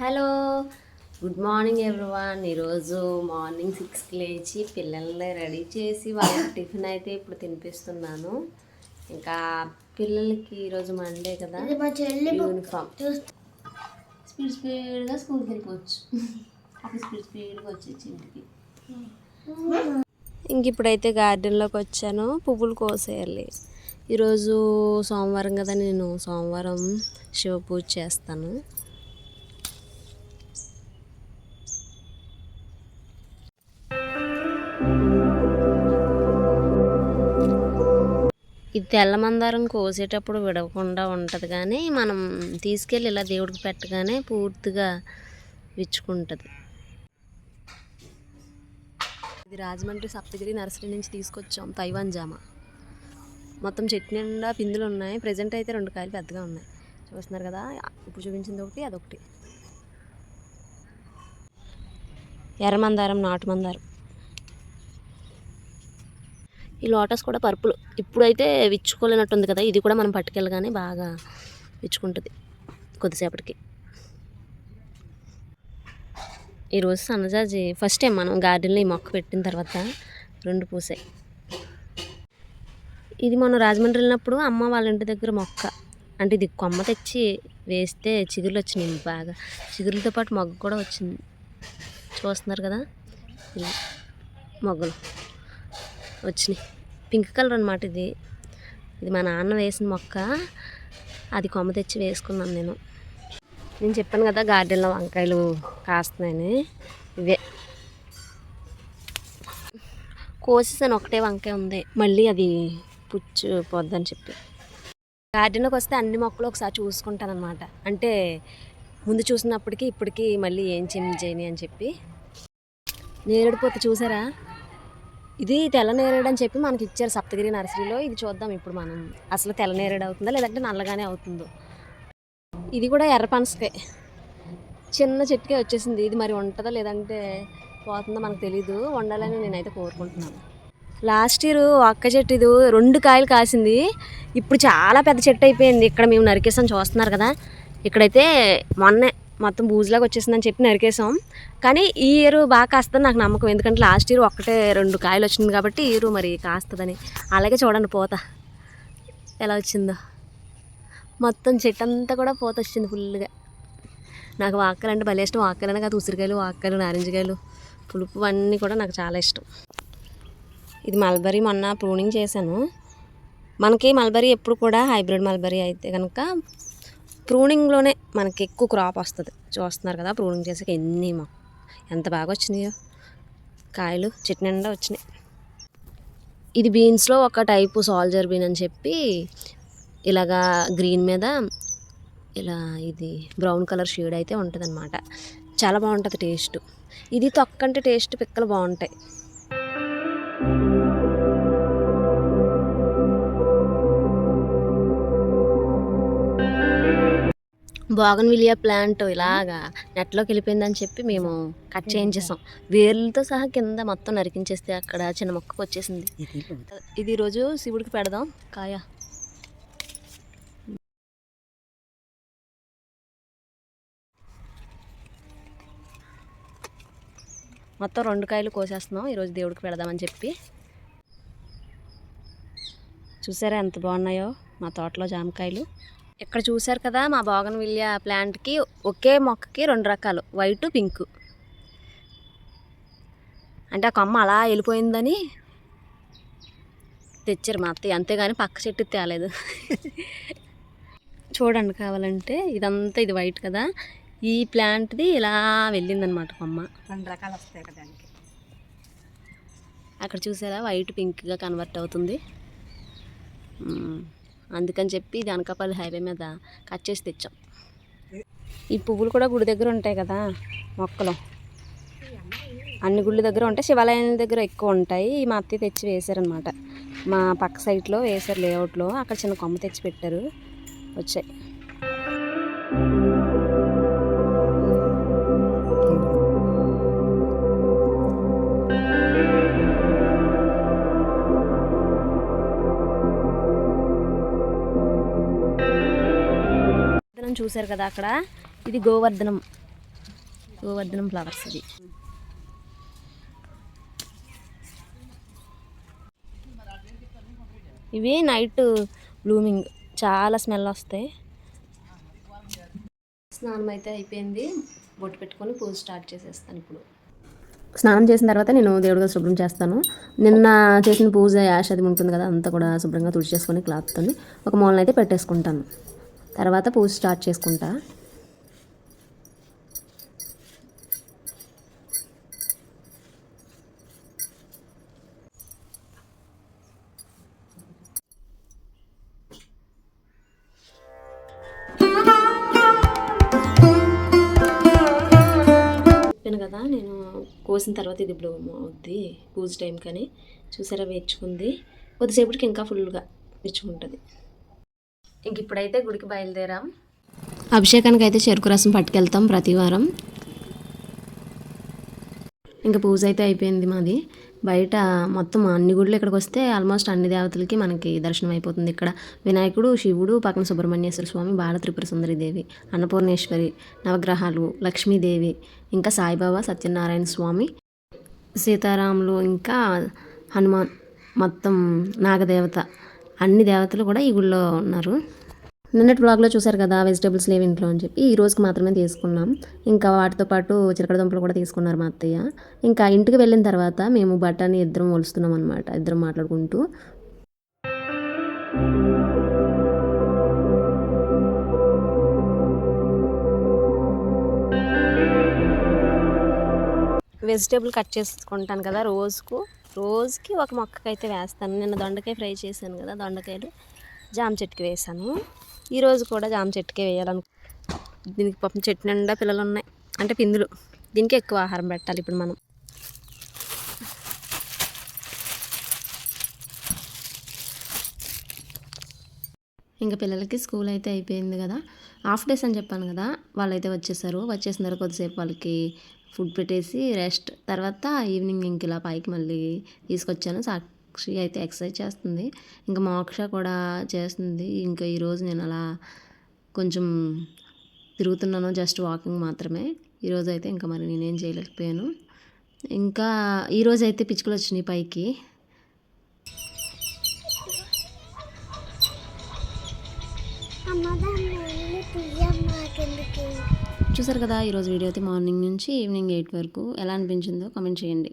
Hello. Good morning everyone ఈరోజు morning సిక్స్కి లేచి పిల్లల్ని రెడీ చేసి వాళ్ళకి టిఫిన్ అయితే ఇప్పుడు తినిపిస్తున్నాను. ఇంకా పిల్లలకి ఈరోజు మండే కదా. యూనిఫామ్ స్పీడ్ స్పీడ్గా స్కూల్కి వెళ్ళిపోవచ్చు. అప్పుడు స్పీడ్ స్పీడ్గా వచ్చేసి ఇంటికి. ఇంక ఇప్పుడైతే గార్డెన్లోకి వచ్చాను. పువ్వులు కోసేయాలి. ఈరోజు సోమవారం కదా నేను. సోమవారం శివ పూజ చేస్తాను. ఇది తెల్ల మందారం కోసేటప్పుడు విడవకుండా ఉంటుంది కానీ మనం తీసుకెళ్ళి ఇలా దేవుడికి పెట్టగానే పూర్తిగా విచ్చుకుంటుంది. ఇది రాజమండ్రి సప్తగిరి నర్సరీ నుంచి తీసుకొచ్చాం తైవాన్ జామ. మొత్తం చెట్టు నిండా పిందులు ఉన్నాయి. ప్రజెంట్ అయితే రెండు కాయలు పెద్దగా ఉన్నాయి. చూస్తున్నారు కదా ఇప్పుడు చూపించింది ఒకటి అదొకటి. ఎర్రమందారం నాటు మందారం. ఈ లోటస్ కూడా పర్పుల్. ఇప్పుడైతే విచ్చుకోలేనట్టుంది కదా ఇది కూడా మనం పట్టుకెళ్ళగానే బాగా విచ్చుకుంటుంది కొద్దిసేపటికి. ఈరోజు సన్నజాజి ఫస్ట్ టైం మనం గార్డెన్లో ఈ మొక్క పెట్టిన తర్వాత రెండు పూసాయి. ఇది మనం రాజమండ్రి వెళ్ళినప్పుడు అమ్మ వాళ్ళ ఇంటి దగ్గర మొక్క. అంటే ఇది కొమ్మ తెచ్చి వేస్తే చిగురులు వచ్చినాయి బాగా. చిగురులతో పాటు మొగ్గ కూడా వచ్చింది. చూస్తున్నారు కదా? ఇది మొగ్గలు. వచ్చినాయి. పింక్ కలర్ అనమాట ఇది. ఇది మా నాన్న వేసిన మొక్క. అది కొమ్మ తెచ్చి వేసుకున్నాను నేను. నేను చెప్పాను కదా గార్డెన్లో వంకాయలు కాస్తున్నాయని. ఇవే. కోసేసాను. ఒకటే వంకాయ ఉంది. మళ్ళీ అది పుచ్చు పొద్దని చెప్పి. గార్డెన్లోకి వస్తే అన్ని మొక్కలు ఒకసారి చూసుకుంటాను అనమాట అంటే ముందు చూసినప్పటికీ ఇప్పటికీ మళ్ళీ ఏం చేంజ్ చేయని అని చెప్పి. నేరేడుపోతే చూసారా? ఇది తెల్ల నేరేడు అని చెప్పి మనకి ఇచ్చారు సప్తగిరి నర్సరీలో. ఇది చూద్దాం ఇప్పుడు మనం. అసలు తెల్ల నేరేడు అవుతుందా? లేదంటే నల్లగానే అవుతుందో? ఇది కూడా ఎర్ర పనసకే. చిన్న చెట్టుకే వచ్చేసింది. ఇది మరి ఉంటుందో లేదంటే పోతుందో? మనకు తెలీదు. వండాలని నేనైతే కోరుకుంటున్నాను. లాస్ట్ ఇయర్ ఒక్క చెట్టు ఇది రెండు కాయలు కాసింది. ఇప్పుడు చాలా పెద్ద చెట్టు అయిపోయింది. ఇక్కడ మేము నరికేసాం చూస్తున్నారు కదా. ఇక్కడైతే మొన్నే మొత్తం బూజులాగా వచ్చేసిందని చెప్పి నరికేసాం కానీ ఈ ఇయర్ బాగా కాస్తుందని నాకు నమ్మకం. ఎందుకంటే లాస్ట్ ఇయర్ ఒక్కటే రెండు కాయలు వచ్చింది కాబట్టి ఈ ఇయర్ మరి కాస్తుందని. అలాగే చూడండి పోత. ఎలా వచ్చిందో. మొత్తం చెట్టు అంతా కూడా పోత వచ్చింది ఫుల్గా. నాకు వాక్కలు అంటే భలే ఇష్టం. వాక్కలనే కాదు ఉసిరికాయలు వాక్కలు నారింజకాయలు పులుపు అన్నీ కూడా నాకు చాలా ఇష్టం. ఇది మల్బరీ మొన్న ప్రూనింగ్ చేశాను. మనకి మల్బరీ ఎప్పుడు కూడా హైబ్రిడ్ మల్బరీ అయితే కనుక ప్రూనింగ్లోనే మనకి ఎక్కువ క్రాప్ వస్తుంది. చూస్తున్నారు కదా ప్రూనింగ్ చేసాక ఎన్ని ఎంత బాగా వచ్చినాయో. కాయలు చెట్టు నిండా వచ్చినాయి. ఇది బీన్స్లో ఒక టైపు సాల్జర్ బీన్ అని చెప్పి ఇలాగా గ్రీన్ మీద ఇలా ఇది బ్రౌన్ కలర్ షేడ్ అయితే ఉంటుంది చాలా బాగుంటుంది టేస్ట్. ఇది తొక్కంటే టేస్ట్ పిక్కలు బాగుంటాయి. బాగన్ విలియా ప్లాంట్ ఇలాగా నెట్లోకి వెళ్ళిపోయిందని చెప్పి మేము కట్ చేయించేసాం. వేర్లతో సహా కింద మొత్తం నరికించేస్తే అక్కడ చిన్న మొక్కకు వచ్చేసింది. ఇది ఈరోజు శివుడికి పెడదాం. కాయ. మొత్తం రెండు కాయలు కోసేస్తున్నాం. ఈరోజు దేవుడికి పెడదామని చెప్పి. చూసారా ఎంత బాగున్నాయో మా తోటలో జామకాయలు. ఇక్కడ చూసారు కదా మా బాగన్ విల్యా ప్లాంట్కి ఒకే మొక్కకి రెండు రకాలు వైట్ పింక్. అంటే ఆ కొమ్మ అలా వెళ్ళిపోయిందని తెచ్చారు మా అత్తయ్య. అంతేగాని పక్క చెట్టు తేలేదు. చూడండి కావాలంటే ఇదంతా ఇది వైట్ కదా. ఈ ప్లాంట్ది ఇలా వెళ్ళిందనమాట కొమ్మ. రెండు రకాలు వస్తాయి కదా దానికి. అక్కడ చూసారా? వైట్ పింక్గా కన్వర్ట్ అవుతుంది. అందుకని చెప్పి ఇది అనకాపల్లి హైవే మీద కట్ చేసి తెచ్చాం. ఈ పువ్వులు కూడా గుడి దగ్గర ఉంటాయి కదా మొక్కలు. అన్ని గుళ్ళ దగ్గర ఉంటాయి శివాలయం దగ్గర ఎక్కువ ఉంటాయి. ఈ మా అత్తయ్య తెచ్చి వేశారనమాట మా పక్క సైట్లో వేశారు లేఅవుట్లో అక్కడ చిన్న కొమ్మ తెచ్చి పెట్టారు. వచ్చాయి. చూశారు కదా అక్కడ? ఇది గోవర్ధనం. గోవర్ధనం ఫ్లవర్స్ ఇది. ఇవి నైట్ బ్లూమింగ్. చాలా స్మెల్ వస్తాయి. స్నానం అయితే అయిపోయింది. బొట్టు పెట్టుకొని పూజ స్టార్ట్ చేసేస్తాను ఇప్పుడు. స్నానం చేసిన తర్వాత నేను దేవుడిగా శుభ్రం చేస్తాను. నిన్న చేసిన పూజ యాష్ అది ఉంటుంది కదా అంతా కూడా శుభ్రంగా తుడిచేసుకొని క్లాత్తో ఒక మూలన అయితే పెట్టేసుకుంటాను. తర్వాత పూజ స్టార్ట్ చేసుకుంటా. చెప్పాను కదా నేను కోసిన తర్వాత ఇది బ్లూమ్ అవుద్ది పూజ టైం కానీ చూసారా వేర్చుకుంది కొద్దిసేపటికి ఇంకా ఫుల్గా వేర్చుకుంటుంది ఇంక ఇప్పుడైతే గుడికి బయలుదేరాం. అభిషేకానికి అయితే చెరుకు రసం పట్టుకెళ్తాం ప్రతి వారం. ఇంకా పూజ అయితే అయిపోయింది మాది. బయట మొత్తం అన్ని గుళ్ళు ఇక్కడికి వస్తే ఆల్మోస్ట్ అన్ని దేవతలకి మనకి దర్శనం అయిపోతుంది ఇక్కడ. వినాయకుడు శివుడు పక్కన సుబ్రహ్మణ్యేశ్వర స్వామి బాల త్రిపుర సుందరి దేవి అన్నపూర్ణేశ్వరి నవగ్రహాలు లక్ష్మీదేవి ఇంకా సాయిబాబా సత్యనారాయణ స్వామి సీతారాములు ఇంకా హనుమాన్ మొత్తం నాగదేవత అన్ని దేవతలు కూడా ఈ గుళ్ళో ఉన్నారు. నిన్నటి బ్లాగ్లో చూసారు కదా వెజిటేబుల్స్ లేవు ఇంట్లో అని చెప్పి. ఈ రోజుకి మాత్రమే తీసుకున్నాం. ఇంకా వాటితో పాటు చిలకడ దుంపలు కూడా తీసుకున్నారు మా అత్తయ్య. ఇంకా ఇంటికి వెళ్ళిన తర్వాత మేము బఠానీ ఇద్దరం ఒలుస్తున్నాం అనమాట ఇద్దరం మాట్లాడుకుంటూ. వెజిటేబుల్ కట్ చేసుకుంటాను కదా రోజుకు. రోజుకి ఒక మొక్కకైతే వేస్తాను. నిన్న దొండకాయ ఫ్రై చేశాను కదా దొండకాయలు. జామ చెట్టుకి వేసాను ఈరోజు కూడా జామ చెట్టుకే వేయాలను దీనికి పాపం చెట్టు నిండా పిల్లలు ఉన్నాయి అంటే పిందులు. దీనికి ఎక్కువ ఆహారం పెట్టాలి ఇప్పుడు మనం. ఇంకా పిల్లలకి స్కూల్ అయితే అయిపోయింది కదా. హాఫ్ డేస్ అని చెప్పాను కదా వాళ్ళైతే వచ్చేసారు. వచ్చేసిన తర్వాత కొద్దిసేపు వాళ్ళకి ఫుడ్ పెట్టేసి రెస్ట్. తర్వాత ఈవినింగ్ ఇంక ఇలా పైకి మళ్ళీ తీసుకొచ్చాను. సాక్షి అయితే ఎక్సర్సైజ్ చేస్తుంది. ఇంకా మోక్ష కూడా చేస్తుంది. ఇంకా ఈరోజు నేను అలా కొంచెం తిరుగుతున్నాను. జస్ట్ వాకింగ్ మాత్రమే. ఈరోజు అయితే ఇంకా మరి నేనేం చేయలేకపోయాను. ఇంకా ఈరోజు అయితే పిచ్చుకలు వచ్చినాయి పైకి. చూసారు కదా ఈరోజు వీడియో అయితే మార్నింగ్ నుంచి ఈవినింగ్ ఎయిట్ వరకు ఎలా అనిపించిందో కామెంట్ చేయండి.